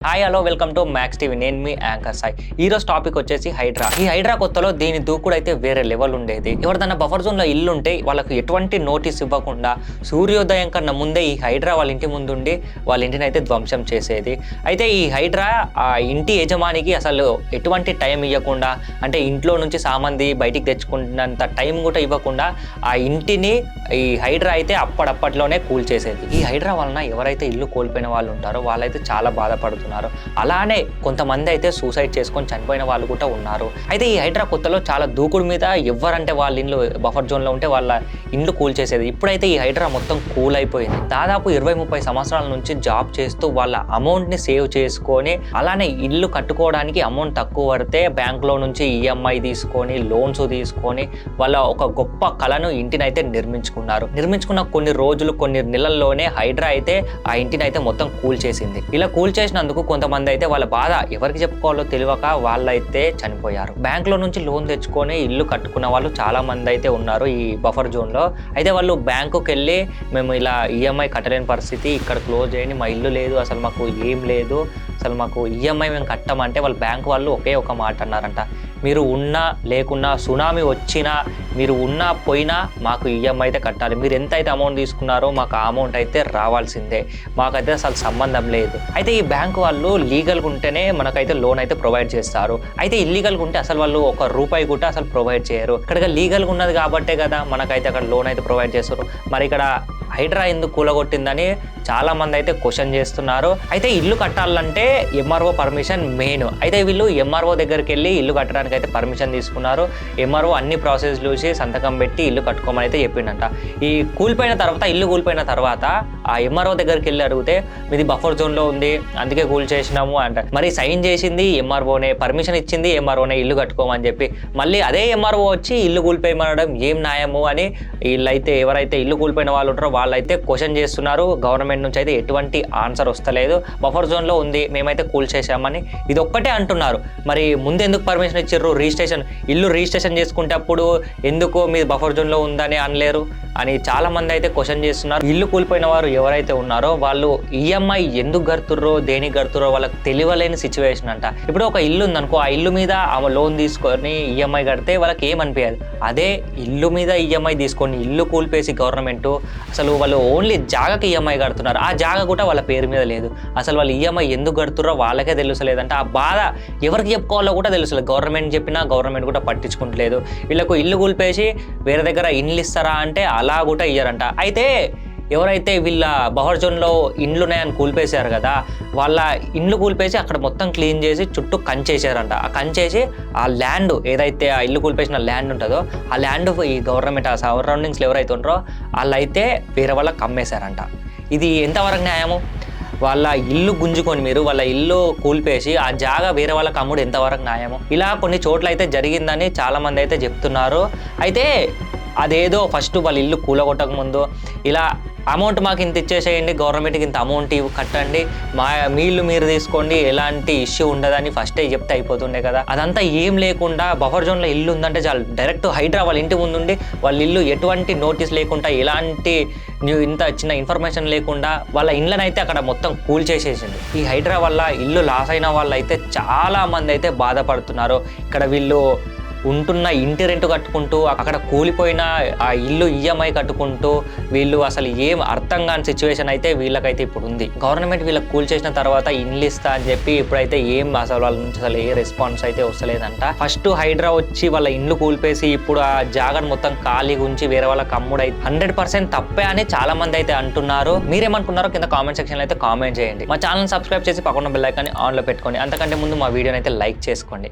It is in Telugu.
Hi hello welcome to max TV నేను మీ యాంకర్ సాయి ఈ రోజు టాపిక్ వచ్చేసి హైడ్రా ఈ హైడ్రా కొత్తలో దీని దూకుడు అయితే వేరే లెవెల్ ఉండేది. ఎవరిదైనా బఫర్ జోన్లో ఇల్లు ఉంటే వాళ్ళకు ఎటువంటి నోటీస్ ఇవ్వకుండా సూర్యోదయం కన్నా ముందే ఈ హైడ్రా వాళ్ళ ఇంటి ముందుండి వాళ్ళ ఇంటిని అయితే ధ్వంసం చేసేది. అయితే ఈ హైడ్రా ఆ ఇంటి యజమానికి అసలు ఎటువంటి టైం ఇవ్వకుండా అంటే ఇంట్లో నుంచి సామంది బయటికి తెచ్చుకున్నంత టైం కూడా ఇవ్వకుండా ఆ ఇంటిని ఈ హైడ్రా అయితే అప్పడప్పట్లోనే కూల్ చేసేది ఈ హైడ్రా వలన ఎవరైతే ఇల్లు కోల్పోయిన వాళ్ళు ఉంటారో వాళ్ళైతే చాలా చేసుకున్నారు అలానే కొంతమంది అయితే సూసైడ్ చేసుకొని చనిపోయిన వాళ్ళు కూడా ఉన్నారు. అయితే ఈ హైడ్రా కొత్తలో చాలా దూకుడు మీద ఎవరంటే వాళ్ళ ఇల్లు బఫర్ జోన్లో ఉంటే వాళ్ళ ఇండ్లు కూల్ చేసేది ఇప్పుడైతే ఈ హైడ్రా మొత్తం కూల్ అయిపోయింది దాదాపు ఇరవై ముప్పై సంవత్సరాల నుంచి జాబ్ చేస్తూ వాళ్ళ అమౌంట్ని సేవ్ చేసుకొని అలానే ఇల్లు కట్టుకోవడానికి అమౌంట్ తక్కువ పడితే బ్యాంక్లో నుంచి ఈఎంఐ తీసుకొని లోన్స్ తీసుకొని వాళ్ళ ఒక గొప్ప కళను ఇంటిని అయితే నిర్మించుకున్నారు. నిర్మించుకున్న కొన్ని రోజులు కొన్ని నెలల్లోనే హైడ్రా అయితే ఆ ఇంటిని అయితే మొత్తం కూల్ చేసింది ఇలా కూల్ చేసినందుకు కొంతమంది అయితే వాళ్ళ బాధ ఎవరికి చెప్పుకోవాలో తెలియక వాళ్ళైతే చనిపోయారు. బ్యాంకులో నుంచి లోన్ తెచ్చుకొని ఇల్లు కట్టుకున్న వాళ్ళు చాలా మంది అయితే ఉన్నారు ఈ బఫర్ జోన్లో. అయితే వాళ్ళు బ్యాంకుకి వెళ్ళి మేము ఇలా ఈఎంఐ కట్టలేని పరిస్థితి ఇక్కడ క్లోజ్ చేయండి మా ఇల్లు లేదు అసలు మాకు ఏం లేదు అసలు మాకు ఈఎంఐ మేము కట్టమంటే వాళ్ళ బ్యాంక్ వాళ్ళు ఒకే ఒక మాట అన్నారంట. మీరు ఉన్నా లేకున్నా సునామీ వచ్చినా మీరు ఉన్నా పోయినా మాకు ఈఎంఐ అయితే కట్టాలి. మీరు ఎంత అయితే అమౌంట్ తీసుకున్నారో మాకు ఆ అమౌంట్ అయితే రావాల్సిందే. మాకైతే అసలు సంబంధం లేదు. అయితే ఈ బ్యాంక్ వాళ్ళు లీగల్గా ఉంటేనే మనకైతే లోన్ అయితే ప్రొవైడ్ చేస్తారు. అయితే ఇల్లీగల్గా ఉంటే అసలు వాళ్ళు ఒక రూపాయి కూడా అసలు ప్రొవైడ్ చేయరు. ఇక్కడ లీగల్గా ఉన్నది కాబట్టే కదా మనకైతే అక్కడ లోన్ అయితే ప్రొవైడ్ చేస్తారు. మరి ఇక్కడ హైడ్రా ఎందుకు కూలగొట్టిందని చాలా మంది అయితే క్వశ్చన్ చేస్తున్నారు. అయితే ఇల్లు కట్టాలంటే ఎంఆర్ఓ పర్మిషన్ మెయిన్ అయితే వీళ్ళు ఎంఆర్ఓ దగ్గరికి వెళ్ళి ఇల్లు కట్టడానికి అయితే పర్మిషన్ తీసుకున్నారు. ఎంఆర్ఓ అన్ని ప్రాసెస్ చూసి సంతకం పెట్టి ఇల్లు కట్టుకోమని అయితే చెప్పిండంట. ఈ కూలిపోయిన తర్వాత ఇల్లు కూలిపోయిన తర్వాత ఆ ఎంఆర్ఓ దగ్గరికి వెళ్ళి అడిగితే మీది బఫర్ జోన్లో ఉంది అందుకే కూల్ చేసినాము అంట. మరి సైన్ చేసింది ఎంఆర్ఓనే పర్మిషన్ ఇచ్చింది ఎంఆర్ఓనే ఇల్లు కట్టుకోమని చెప్పి. మళ్ళీ అదే ఎంఆర్ఓ వచ్చి ఇల్లు కూలిపోయమనడం ఏం న్యాయము అని వీళ్ళైతే ఎవరైతే ఇల్లు కూలిపోయిన వాళ్ళు ఉంటారో వాళ్ళైతే క్వశ్చన్ చేస్తున్నారు. గవర్నమెంట్ నుంచి అయితే ఎటువంటి ఆన్సర్ వస్తలేదు. బఫర్ జోన్లో ఉంది మేమైతే కూల్ చేశామని ఇది ఒక్కటే అంటున్నారు. మరి ముందు ఎందుకు పర్మిషన్ ఇచ్చారు రిజిస్ట్రేషన్ ఇల్లు రిజిస్ట్రేషన్ చేసుకుంటప్పుడు ఎందుకు మీ బఫర్ జోన్లో ఉందని అనలేరు? అని చాలా మంది అయితే క్వశ్చన్ చేస్తున్నారు. ఇల్లు కూలిపోయిన వారు ఎవరైతే ఉన్నారో వాళ్ళు ఈఎంఐ ఎందుకు గడుతుర్రో దేనికి గడుతుర్రో వాళ్ళకి తెలియలేని సిచ్యువేషన్ అంట. ఇప్పుడు ఒక ఇల్లు ఉందనుకో ఆ ఇల్లు మీద ఆమె లోన్ తీసుకొని ఈఎంఐ కడితే వాళ్ళకి ఏమనిపించదు అదే ఇల్లు మీద ఈఎంఐ తీసుకొని ఇల్లు కూలిపేసి గవర్నమెంట్ అసలు వాళ్ళు ఓన్లీ జాగకి ఈఎంఐ కడుతున్నారు. ఆ జాగ కూడా వాళ్ళ పేరు మీద లేదు. అసలు వాళ్ళు ఈఎంఐ ఎందుకు కడుతుర్రో వాళ్ళకే తెలుసలేదంట. ఆ బాధ ఎవరికి చెప్పుకోవాలో కూడా తెలుసలేదు. గవర్నమెంట్ చెప్పినా గవర్నమెంట్ కూడా పట్టించుకుంటలేదు. వీళ్ళకు ఇల్లు కూలిపేసి వేరే దగ్గర ఇల్లు ఇస్తారా అంటే అలా కూడా ఇయ్యారంట. అయితే ఎవరైతే వీళ్ళ బహర్జన్లో ఇండ్లున్నాయని ఇండ్లు ఉన్నాయని కూల్పేశారు కదా వాళ్ళ ఇండ్లు కూల్పేసి అక్కడ మొత్తం క్లీన్ చేసి చుట్టూ కంచేసారంట ఆ కంచేసి ఆ ల్యాండ్ ఏదైతే ఆ ఇల్లు కూల్పేసిన ల్యాండ్ ఉంటుందో ఆ ల్యాండ్ ఈ గవర్నమెంట్ ఆ సరౌండింగ్స్లో ఎవరైతే ఉంటారో వాళ్ళైతే వేరే వాళ్ళకి కమ్మేశారంట ఇది ఎంతవరకు న్యాయము? వాళ్ళ ఇల్లు గుంజుకొని మీరు వాళ్ళ ఇల్లు కూల్పేసి ఆ జాగా వేరే వాళ్ళకి అమ్ముడు ఎంతవరకు న్యాయము? ఇలా కొన్ని చోట్ల అయితే జరిగిందని చాలామంది అయితే చెప్తున్నారు. అయితే అదేదో ఫస్ట్ వాళ్ళ ఇల్లు కూలగొట్టక ముందు ఇలా అమౌంట్ మాకు ఇంత ఇచ్చేసేయండి గవర్నమెంట్కి ఇంత అమౌంట్ ఇవ్వ కట్టండి మా మీళ్ళు మీరు తీసుకోండి ఎలాంటి ఇష్యూ ఉండదని ఫస్టే చెప్తే అయిపోతుండే కదా. అదంతా ఏం లేకుండా బఫర్ జోన్లో ఇల్లు ఉందంటే చాలు. డైరెక్ట్ హైడ్రా వాళ్ళ ఇంటి ముందుండి వాళ్ళ ఇల్లు ఎటువంటి నోటీస్ లేకుండా ఎలాంటి న్యూ ఇంత చిన్న ఇన్ఫర్మేషన్ లేకుండా వాళ్ళ ఇళ్ళనైతే అక్కడ మొత్తం కూల్ చేసేసింది. ఈ హైడ్రా వల్ల ఇల్లు లాస్ అయిన వాళ్ళు అయితే చాలా మంది అయితే బాధపడుతున్నారు. ఇక్కడ వీళ్ళు ఉంటున్న ఇంటి రెంట్ కట్టుకుంటూ అక్కడ కూలిపోయిన ఆ ఇల్లు ఈఎంఐ కట్టుకుంటూ వీళ్ళు అసలు ఏం అర్థం కాని సిచ్యువేషన్ అయితే వీళ్ళకైతే ఇప్పుడు ఉంది. గవర్నమెంట్ వీళ్ళకి కూల్ చేసిన తర్వాత ఇండ్లు ఇస్తా అని చెప్పి ఇప్పుడైతే ఏం అసలు వాళ్ళ నుంచి అసలు ఏ రెస్పాన్స్ అయితే వస్తలేదంట. ఫస్ట్ హైడ్రా వచ్చి వాళ్ళ ఇండ్లు కూల్పేసి ఇప్పుడు ఆ జాగను మొత్తం ఖాళీ ఉంచి వేరే వాళ్ళ కమ్ముడు అయితే హండ్రెడ్ పర్సెంట్ తప్పే అని చాలా మంది అయితే అంటున్నారు. మీరేమనుకున్నారో కింద కామెంట్ సెక్షన్ అయితే కామెంట్ చేయండి. మా ఛానల్ సబ్స్క్రైబ్ చేసి పక్కన బెల్ ఐకాన్ని ఆన్లో పెట్టుకోండి. అంతకంటే ముందు మా వీడియోని అయితే లైక్ చేసుకోండి.